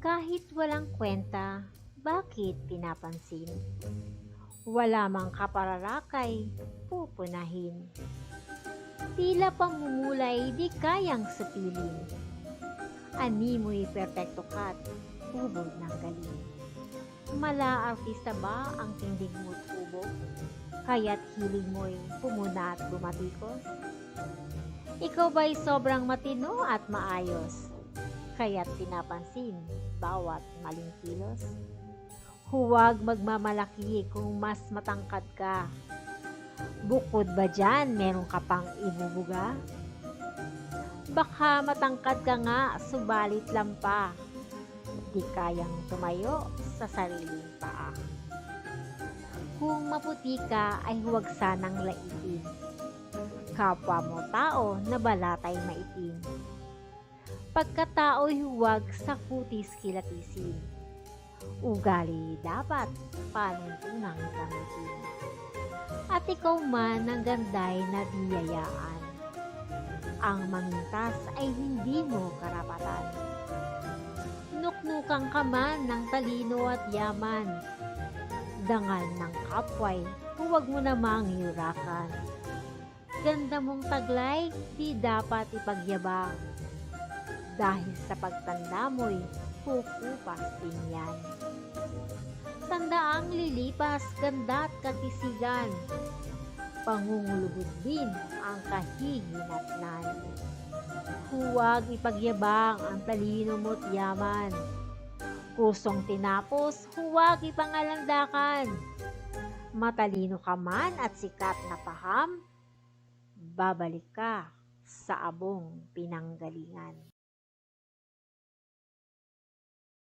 Kahit walang kwenta, bakit pinapansin? Wala mang kapararakay, pupunahin. Tila pamumulay di kayang supilin. Animoy perpekto kat, ubod ng galing. Mala artista ba ang tindig mo't ubog? Kaya't hiling mo'y pumuna at bumatikos? Ikaw ba'y sobrang matino at maayos? Kaya't pinapansin bawat maling kilos? Huwag magmamalaki kung mas matangkad ka. Bukod ba dyan, meron ka pang ibubuga? Baka matangkad ka nga, subalit lampa. Di kayang tumayo sa sariling paa. Kung maputi ka ay huwag sanang laitin. Kapwa mo tao na balatay maitim. Pagkatao'y huwag sa kutis kilatisin. Ugali dapat panuntunang gamitin. At ikaw man ng ganday na biyayaan. Ang mangintas ay hindi mo karapatan. Nuknukan ka man ng talino at yaman. Dangal ng kapway, huwag mo namang yurakan. Ganda mong taglay, di dapat ipagyabang. Dahil sa pagtanda mo'y kukupas din yan. Tandaang lilipas, ganda at katisigan. Pangunguluhod din ang kahihinatnan. Huwag ipagyabang ang talino mo't yaman. Kusong tinapos, huwag ipangalandakan. Matalino ka man at sikat na paham, babalik ka sa abong pinanggalingan.